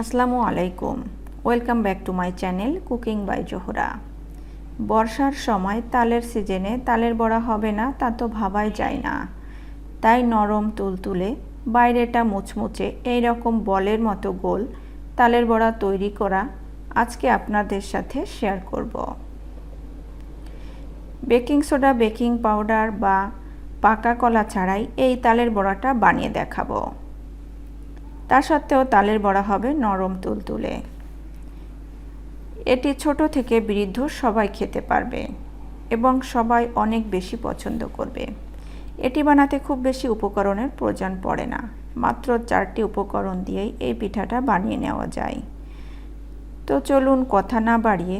আসসালামু আলাইকুম। Welcome back to my channel cooking by Zohra. বর্ষার সময় তালের সিজনে তালের বড়া হবে না, তা তো ভাবাই যায় না। তাই নরম তুলতুলে বাইরেটা মুচমুচে এই রকম বলের মতো গোল তালের বড়া তৈরি করা আজকে আপনাদের সাথে শেয়ার করব। বেকিং সোডা, বেকিং পাউডার বা পাকা কলা ছাড়াই এই তালের বড়াটা বানিয়ে দেখাবো। তা সত্ত্বেও তালের বড়া হবে নরম তুলতুলে। এটি ছোট থেকে বৃদ্ধ সবাই খেতে পারবে এবং সবাই অনেক বেশি পছন্দ করবে। এটি বানাতে খুব বেশি উপকরণের প্রয়োজন পড়ে না। মাত্র চারটি উপকরণ দিয়েই এই পিঠাটা বানিয়ে নেওয়া যায়। তো চলুন কথা না বাড়িয়ে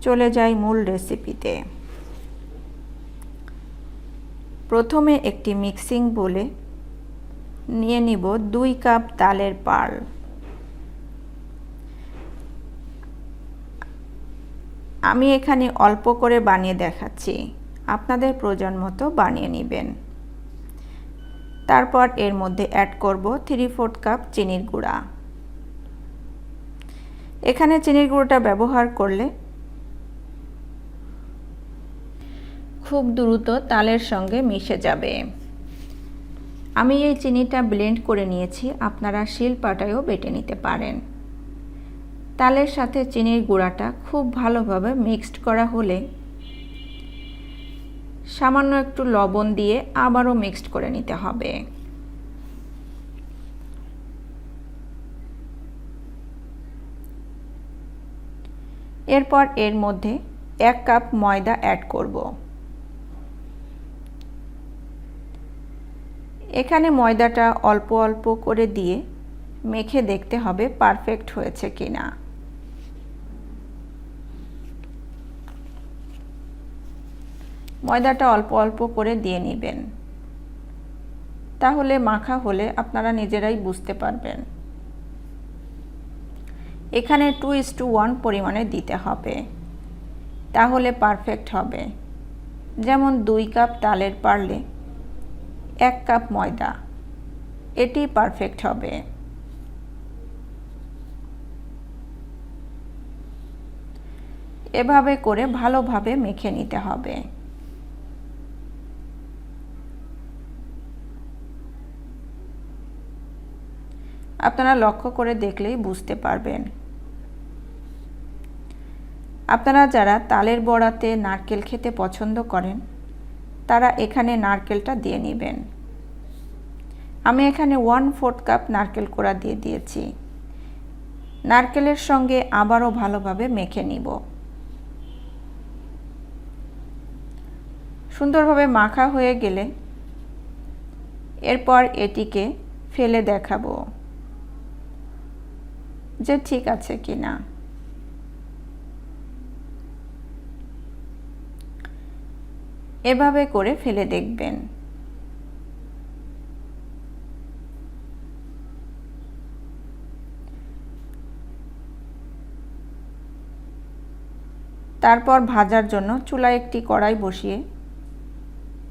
চলে যাই মূল রেসিপিতে। প্রথমে একটি মিক্সিং বলে নিয়ে নিব দুই কাপ তালের পাল আমি এখানে অল্প করে বানিয়ে দেখাচ্ছি। আপনাদের প্রয়োজন মতো বানিয়ে নেবেন। তারপর এর মধ্যে অ্যাড করব থ্রি ফোর্থ কাপ চিনির গুঁড়া। এখানে চিনির গুঁড়োটা ব্যবহার করলে খুব দ্রুত তালের সঙ্গে মিশে যাবে। আমি এই চিনিটা ব্লেন্ড করে নিয়েছি, আপনারা শিল পাটায়ও বেটে নিতে পারেন। তালের সাথে চিনির গুঁড়াটা খুব ভালোভাবে মিক্সড করা হলে সামান্য একটু লবণ দিয়ে আবারও মিক্সড করে নিতে হবে। এরপর এর মধ্যে এক কাপ ময়দা অ্যাড করব। এখানে ময়দাটা অল্প অল্প করে দিয়ে মেখে দেখতে হবে পারফেক্ট হয়েছে কি না ময়দাটা অল্প অল্প করে দিয়ে নেবেন। তাহলে মাখা হলে আপনারা নিজেরাই বুঝতে পারবেন। এখানে টু ইস টু ওয়ান পরিমাণে দিতে হবে। তাহলে পারফেক্ট হবে। যেমন দুই কাপ তালের পারলে এক কাপ ময়দা। এটি পারফেক্ট হবে। এভাবে করে ভালোভাবে মেখে নিতে হবে। আপনারা লক্ষ্য করে দেখলেই বুঝতে পারবেন। আপনারা যারা তালের বড়াতে নারকেল খেতে পছন্দ করেন তারা এখানে নারকেলটা দিয়ে নেবেন। আমি এখানে ওয়ান ফোর্থ কাপ নারকেল কোড়া দিয়ে দিয়েছি। নারকেলের সঙ্গে আবারও ভালোভাবে মেখে নিব। সুন্দরভাবে মাখা হয়ে গেলে এরপর এটিকে ফেলে দেখাবো যে ঠিক আছে কি না এভাবে করে ফেলে দেখবেন। তারপর ভাজার জন্য চুলায় একটি কড়াই বসিয়ে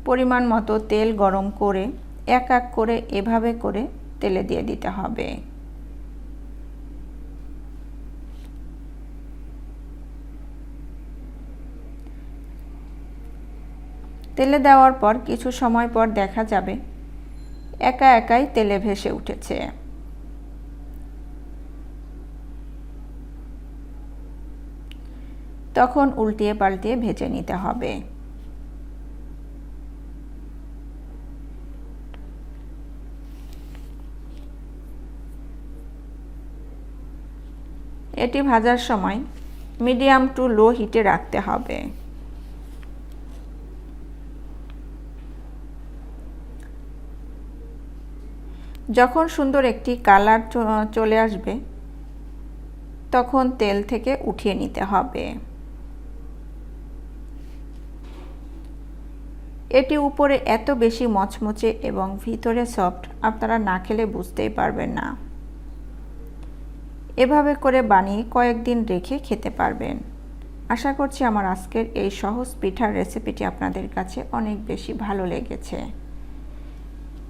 পরিমাণ মতো তেল গরম করে এক এক করে এভাবে করে তেলে দিয়ে দিতে হবে। তেলে দেওয়ার পর কিছু সময় পর দেখা যাবে। একা একাই তেলে ভেসে উঠেছে। তখন উল্টিয়ে পাল্টিয়ে ভেজে নিতে হবে। এটি ভাজার সময় মিডিয়াম টু লো হিটে রাখতে হবে। যখন সুন্দর একটি কালার চলে আসবে, তখন তেল থেকে উঠিয়ে নিতে হবে। এটি উপরে এত বেশি মচমচে এবং ভিতরে সফট, আপনারা না খেলে বুঝতেই পারবেন না। এভাবে করে বানিয়ে কয়েকদিন রেখে খেতে পারবেন। আশা করছি আমার আজকের এই সহজ পিঠার রেসিপিটি আপনাদের কাছে অনেক বেশি ভালো লেগেছে।